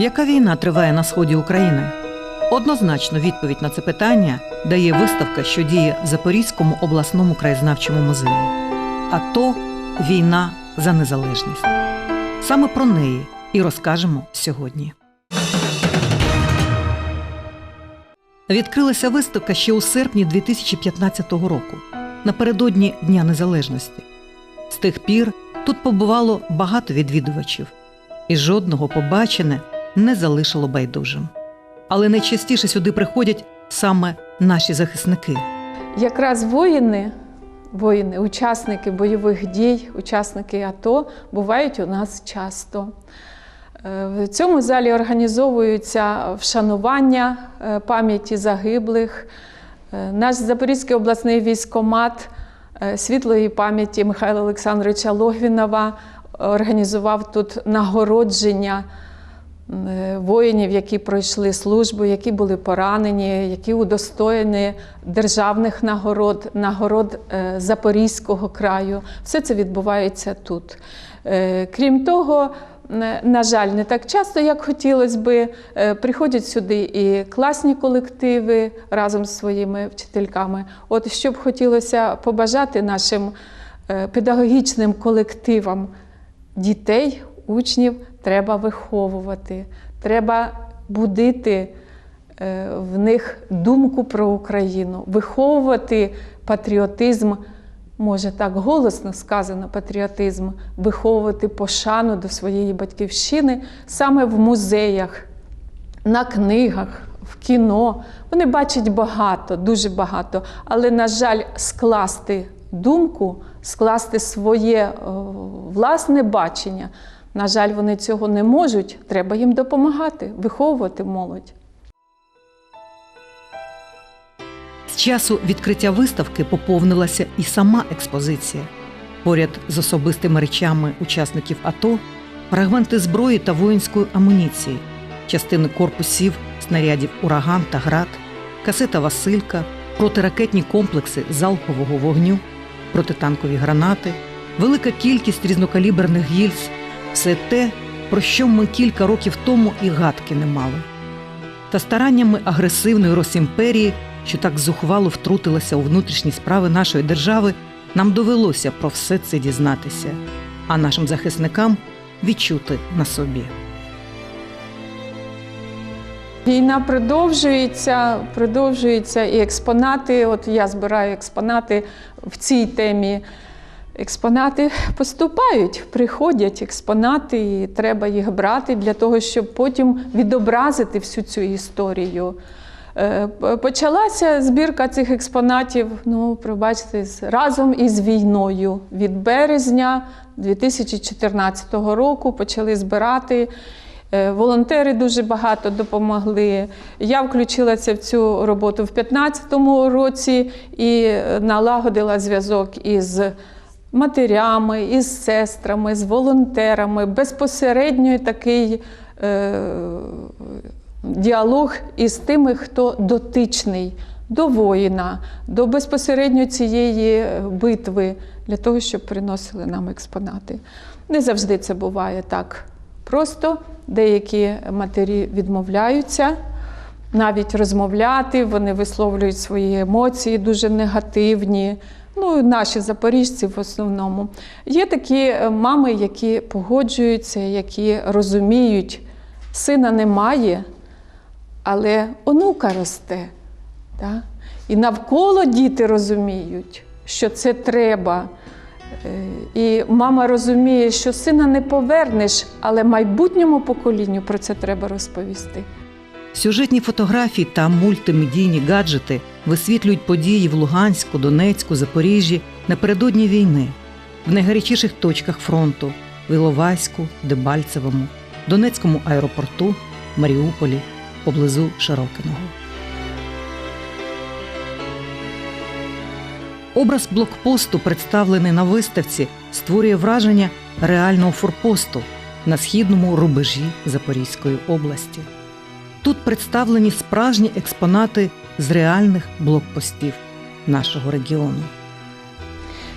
Яка війна триває на сході України? Однозначно відповідь на це питання дає виставка, що діє в Запорізькому обласному краєзнавчому музеї. А то війна за незалежність. Саме про неї і розкажемо сьогодні. Відкрилася виставка ще у серпні 2015 року, напередодні Дня Незалежності. З тих пір тут побувало багато відвідувачів, і жодного побачене не залишило байдужим. Але найчастіше сюди приходять саме наші захисники. Якраз воїни, воїни, учасники бойових дій, учасники АТО бувають у нас часто. Е, В цьому залі організовуються вшанування е, пам'яті загиблих. Е, Наш Запорізький обласний військомат світлої пам'яті Михайла Олександровича Логвінова організував тут нагородження воїнів, які пройшли службу, які були поранені, які удостоєні державних нагород, нагород е, Запорізького краю. Все це відбувається тут. Е, Крім того, на жаль, не так часто, як хотілося би. Е, Приходять сюди і класні колективи разом з своїми вчительками. От що б хотілося побажати нашим е, педагогічним колективам дітей, учнів треба виховувати, треба будити е, в них думку про Україну, виховувати патріотизм, може так голосно сказано, патріотизм, виховувати пошану до своєї батьківщини саме в музеях, на книгах, в кіно. Вони бачать багато, дуже багато, але, на жаль, скласти думку, скласти своє власне бачення. На жаль, вони цього не можуть. Треба їм допомагати, виховувати молодь. З часу відкриття виставки поповнилася і сама експозиція. Поряд з особистими речами учасників АТО, фрагменти зброї та воїнської амуніції, частини корпусів, снарядів ураган та град, касета Василька, протиракетні комплекси залпового вогню, протитанкові гранати, велика кількість різнокаліберних гільз все те, про що ми кілька років тому і гадки не мали. Та стараннями агресивної Росімперії, що так зухвало втрутилася у внутрішні справи нашої держави, нам довелося про все це дізнатися, а нашим захисникам відчути на собі. Війна продовжується, продовжується і експонати. От я збираю експонати в цій темі. Експонати поступають, приходять експонати, і треба їх брати для того, щоб потім відобразити всю цю історію. Е, Почалася збірка цих експонатів, ну, пробачте, разом із війною. Від березня 2014 року почали збирати. Е, Волонтери дуже багато допомогли. Я включилася в цю роботу в 2015 році і е, налагодила зв'язок із матерями, із сестрами, з волонтерами. Безпосередньо такий е, діалог із тими, хто дотичний до воїна, до безпосередньо цієї е, битви, для того, щоб приносили нам експонати. Не завжди це буває так просто. Деякі матері відмовляються навіть розмовляти, вони висловлюють свої емоції дуже негативні. Ну, наші запоріжці в основному. Є такі е, мами, які погоджуються, які розуміють, сина немає, але онука росте. Да? І навколо діти розуміють, що це треба. Е, І мама розуміє, що сина не повернеш, але майбутньому поколінню про це треба розповісти. Сюжетні фотографії та мультимедійні гаджети висвітлюють події в Луганську, Донецьку, Запоріжжі напередодні війни, в найгарячіших точках фронту в Іловайську, Дебальцевому, Донецькому аеропорту, Маріуполі, поблизу Широкиного. Образ блокпосту, представлений на виставці, створює враження реального форпосту на східному рубежі Запорізької області. Тут представлені справжні експонати з реальних блокпостів нашого регіону.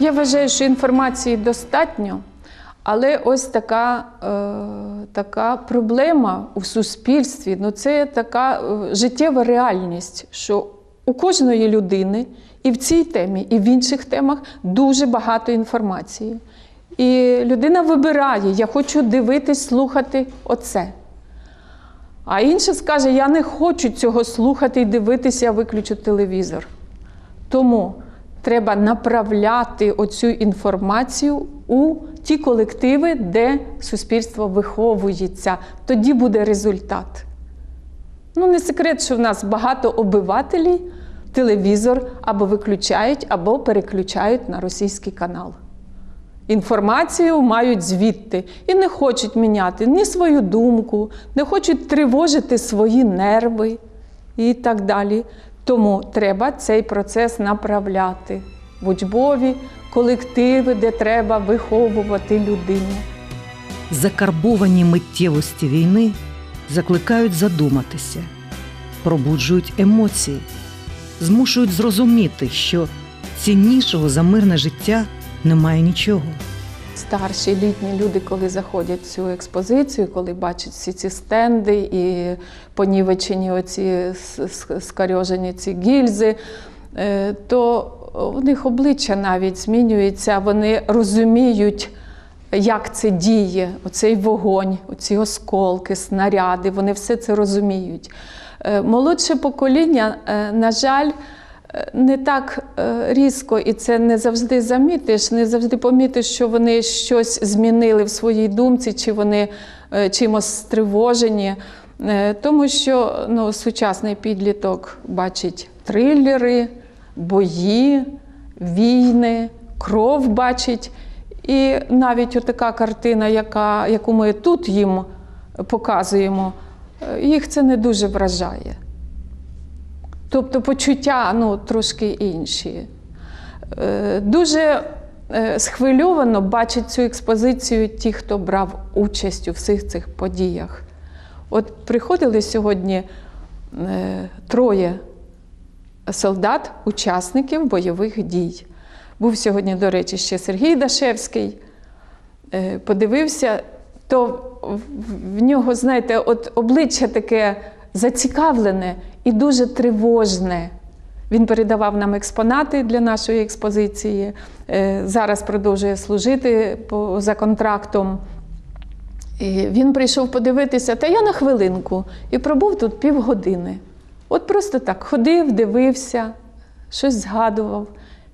Я вважаю, що інформації достатньо, Але ось така, е, така проблема у суспільстві ну це така е, життєва реальність, що у кожної людини і в цій темі, і в інших темах дуже багато інформації. І людина вибирає: я хочу дивитись, слухати оце. А інша скаже: я не хочу цього слухати і дивитися, я виключу телевізор. Тому треба направляти оцю інформацію у ті колективи, де суспільство виховується. Тоді буде результат. Ну, не секрет, що в нас багато обивателів телевізор або виключають, або переключають на російський канал. Інформацію мають звідти і не хочуть міняти ні свою думку, не хочуть тривожити свої нерви і так далі. Тому треба цей процес направляти в учбові колективи, де треба виховувати людину. Закарбовані миттєвості війни закликають задуматися, пробуджують емоції, змушують зрозуміти, що ціннішого за мирне життя немає нічого. Старші літні люди, коли заходять в цю експозицію, коли бачать всі ці стенди і понівечені оці скарьожені ці гільзи, е, то у них обличчя навіть змінюється, вони розуміють, як це діє, оцей вогонь, оці осколки, снаряди, вони все це розуміють. Е, Молодше покоління, е, на жаль, не так е, різко, і це не завжди замітиш, не завжди помітиш, що вони щось змінили в своїй думці, чи вони е, чимось стривожені. Е, Тому що ну, сучасний підліток бачить трилери, бої, війни, кров бачить. І навіть отака картина, яка, яку ми тут їм показуємо, їх це не дуже вражає. Тобто почуття ну, трошки інші. Е, Дуже е, схвильовано бачать цю експозицію ті, хто брав участь у всіх цих подіях. От приходили сьогодні е, троє солдат, учасників бойових дій. Був сьогодні, до речі, ще Сергій Дашевський. Подивився, то в нього, знаєте, от обличчя таке зацікавлене і дуже тривожне. Він передавав нам експонати для нашої експозиції. Е, Зараз продовжує служити за контрактом. І він прийшов подивитися, та я на хвилинку і пробув тут півгодини. От просто так ходив, дивився, щось згадував.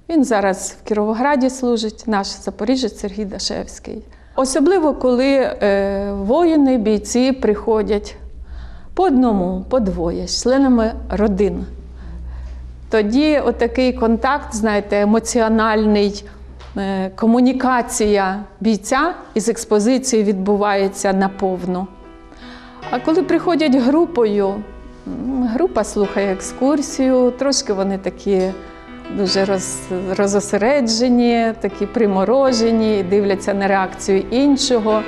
Він зараз в Кіровограді служить, наш запоріжець Сергій Дашевський. Особливо, коли е, воїни, бійці приходять по одному, по двоє, з членами родин. Тоді отакий контакт, знаєте, емоціональний, е, комунікація бійця із експозицією відбувається наповну. А коли приходять групою, група слухає екскурсію, трошки вони такі дуже роз, розосереджені, такі приморожені, дивляться на реакцію іншого.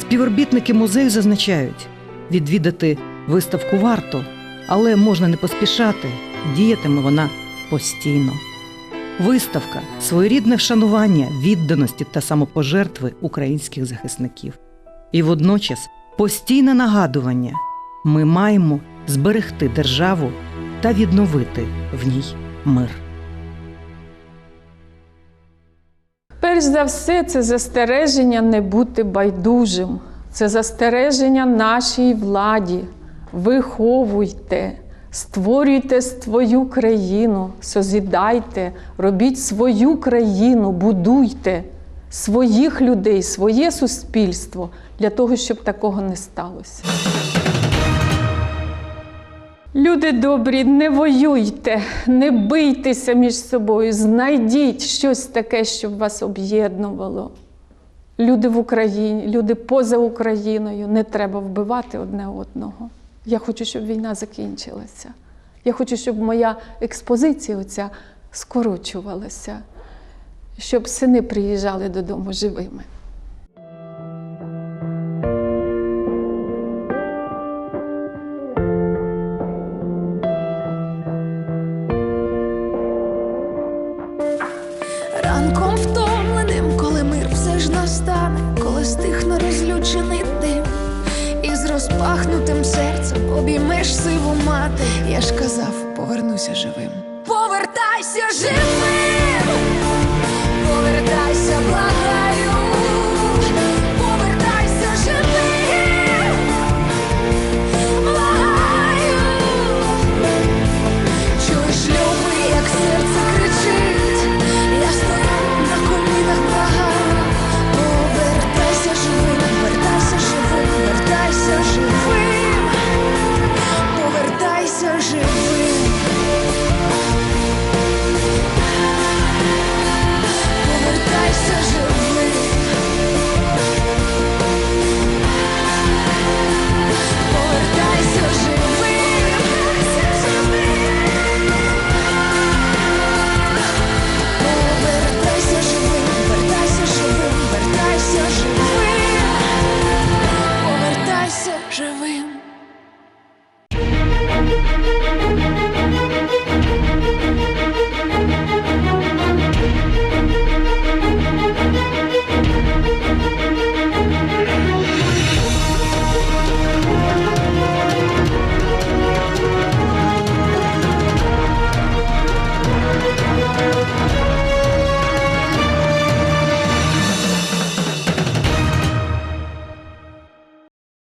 Співробітники музею зазначають, відвідати виставку варто, але можна не поспішати, діятиме вона постійно. Виставка своєрідне вшанування відданості та самопожертви українських захисників. І водночас постійне нагадування ми маємо зберегти державу та відновити в ній мир. Перш за все, це застереження не бути байдужим. Це застереження нашій владі. Виховуйте, створюйте свою країну, созідайте, робіть свою країну, будуйте своїх людей, своє суспільство для того, щоб такого не сталося. Люди добрі, не воюйте, не бийтеся між собою, знайдіть щось таке, щоб вас об'єднувало. Люди в Україні, люди поза Україною, не треба вбивати одне одного. Я хочу, щоб війна закінчилася. Я хочу, щоб моя експозиція оця скорочувалася, щоб сини приїжджали додому живими. пахнутим серцем обіймеш сиву мати. Я ж казав, повернуся живим. Повертайся живим!